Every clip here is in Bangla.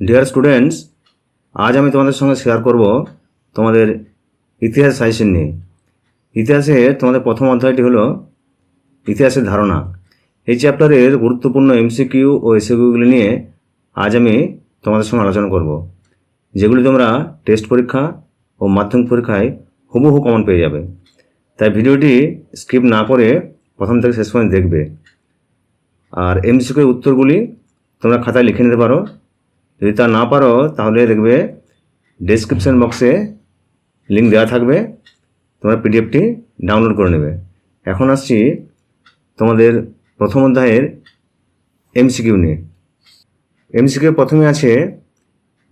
ডিয়ার স্টুডেন্টস আজ আমি তোমাদের সঙ্গে শেয়ার করব তোমাদের ইতিহাস সাজেশন নিয়ে। ইতিহাসে তোমাদের প্রথম অধ্যায়টি হলো ইতিহাসের ধারণা। এই চ্যাপ্টারের গুরুত্বপূর্ণ এমসিকিউ ও এসিকিউগুলি নিয়ে আজ আমি তোমাদের সঙ্গে আলোচনা করব, যেগুলি তোমরা টেস্ট পরীক্ষা ও মাধ্যমিক পরীক্ষায় হুবহু কমন পেয়ে যাবে। তাই ভিডিওটি স্কিপ না করে প্রথম থেকে শেষ পর্যন্ত দেখবে। আর এমসিকিউ উত্তরগুলি তোমরা খাতায় লিখে নিতে পারো যদি তা না পারো, তাহলে দেখবে ডেসক্রিপশন বক্সে লিঙ্ক দেওয়া থাকবে। তোমরা পিডিএফটি ডাউনলোড করে নেবে। এখন আসছি তোমাদের প্রথম অধ্যায়ের এমসিকিউ নিয়ে। এমসিকিউ প্রথমে আছে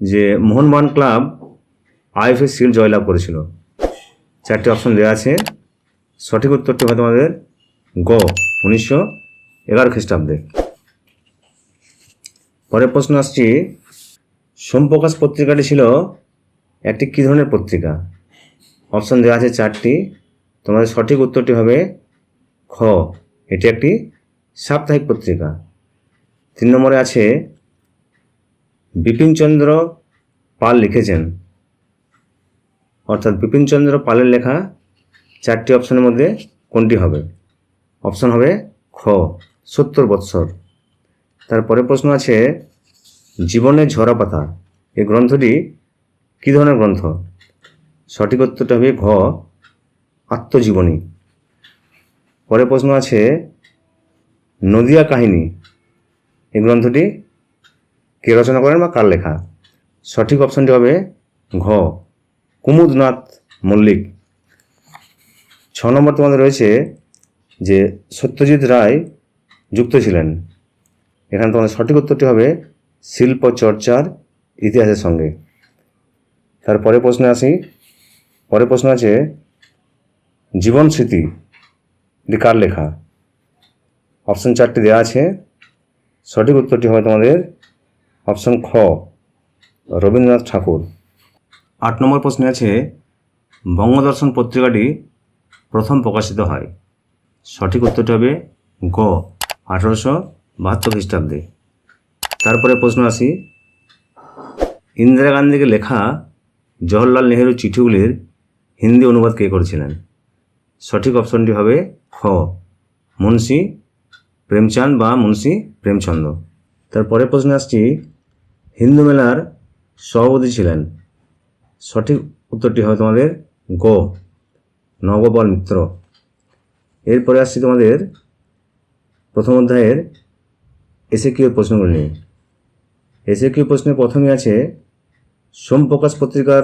যে মোহনবাগান ক্লাব আইএফএ শিল্ড জয়লাভ করেছিল। চারটি অপশন দেওয়া আছে। সঠিক উত্তরটি হবে তোমাদের গ, উনিশশো এগারো খ্রিস্টাব্দে। পরের প্রশ্ন আসছি সোমপ্রকাশ পত্রিকাটি ছিল একটি কী ধরনের পত্রিকা? অপশন দেওয়া আছে চারটি। তোমাদের সঠিক উত্তরটি হবে খ। এটি একটি সাপ্তাহিক পত্রিকা। তিন নম্বরে আছে বিপিনচন্দ্র পাল লিখেছেন। অর্থাৎ বিপিনচন্দ্র পালের লেখা চারটি অপশনের মধ্যে কোনটি হবে? অপশন হবে খ, সত্তর বৎসর। তারপরে প্রশ্ন আছে জীবনের ঝরা পাতা। এই গ্রন্থটি কী ধরনের গ্রন্থ? সঠিক উত্তরটা হবে ঘ, আত্মজীবনী। পরে প্রশ্ন আছে, নদিয়া কাহিনী। এই গ্রন্থটি কে রচনা করেন বা কার লেখা? সঠিক অপশনটি হবে ঘ, কুমুদনাথ মল্লিক। ছ নম্বর তোমাদের রয়েছে যে সত্যজিৎ রায় যুক্ত ছিলেন। এখানে তোমাদের সঠিক উত্তরটি হবে শিল্প চর্চার ইতিহাসের সঙ্গে। তারপরে প্রশ্নে আসি। পরে প্রশ্ন আছে, জীবন স্মৃতি এটি কার লেখা? অপশন চারটি দেওয়া আছে। সঠিক উত্তরটি হবে তোমাদের অপশন খ, রবীন্দ্রনাথ ঠাকুর। আট নম্বর প্রশ্নে আছে, বঙ্গদর্শন পত্রিকাটি প্রথম প্রকাশিত হয়। সঠিক উত্তরটি হবে গ, আঠারোশো বাহাত্তর খ্রিস্টাব্দে। তারপরে প্রশ্ন আসি, ইন্দিরা গান্ধীকে লেখা জওহরলাল নেহেরু চিঠিগুলির হিন্দি অনুবাদ কে করেছিলেন? সঠিক অপশনটি হবে খ, মুন্সি প্রেমচাঁদ বা মুন্সি প্রেমচন্দ। তারপরে প্রশ্ন আসছি, হিন্দু মেলার সভাপতি ছিলেন? সঠিক উত্তরটি হবে তোমাদের গ নববল মিত্র। এরপরে আসছি তোমাদের প্রথম অধ্যায়ের এসে কিউ প্রশ্নগুলি নিয়ে। এসে কিউ প্রশ্নে প্রথমে আছে সোমপ্রকাশ পত্রিকার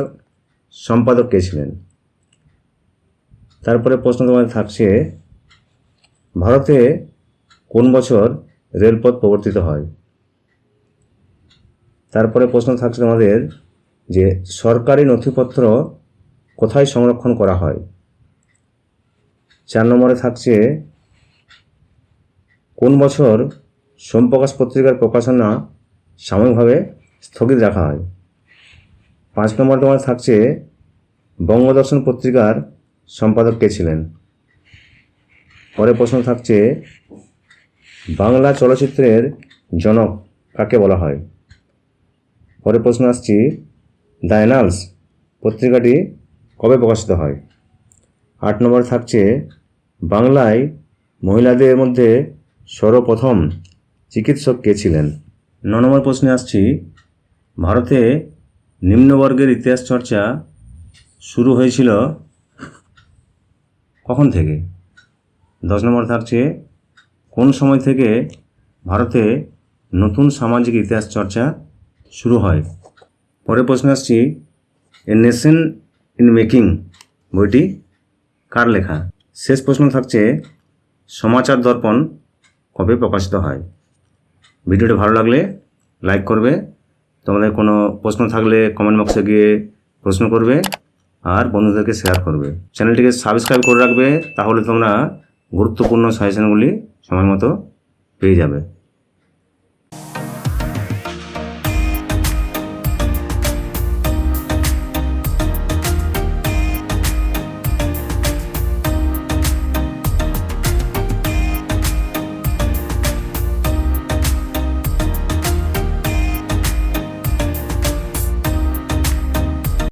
সম্পাদক কে ছিলেন? তারপরে প্রশ্ন তোমাদের থাকছে, ভারতে কোন বছর রেলপথ প্রবর্তিত হয়? তারপরে প্রশ্ন থাকছে তোমাদের যে, সরকারি নথিপত্র কোথায় সংরক্ষণ করা হয়? চার নম্বরে থাকছে, কোন বছর সোমপ্রকাশ পত্রিকার প্রকাশনা সাময়িকভাবে স্থগিত রাখা হয়। পাঁচ নম্বর তোমার থাকছে বঙ্গদর্শন পত্রিকার সম্পাদক কে ছিলেন? পরে প্রশ্ন থাকছে, বাংলা চলচ্চিত্রের জনক কাকে বলা হয়? পরে প্রশ্ন আসছি দ্য অ্যানালস পত্রিকাটি কবে প্রকাশিত হয়? আট নম্বর থাকছে, বাংলায় মহিলাদের মধ্যে সর্বপ্রথম চিকিৎসক কে ছিলেন? ন নম্বর প্রশ্নে আসছি। ভারতে নিম্নবর্গের ইতিহাস চর্চা শুরু হয়েছিল কখন থেকে? দশ নম্বর থাকছে, কোন সময় থেকে ভারতে নতুন সামাজিক ইতিহাস চর্চা শুরু হয়? পরের প্রশ্ন আসছি, এ নেশন ইন মেকিং বইটি কার লেখা? শেষ প্রশ্ন থাকছে, সমাচার দর্পণ কবে প্রকাশিত হয়? ভিডিওটি ভালো লাগলে লাইক করবে। তোমাদের কোনো প্রশ্ন থাকলে কমেন্ট বক্সে গিয়ে প্রশ্ন করবে আর বন্ধুদেরকে শেয়ার করবে। চ্যানেলটিকে সাবস্ক্রাইব করে রাখবে, তাহলে তোমরা গুরুত্বপূর্ণ সাজেশনগুলি সময় মতো পেয়ে যাবে।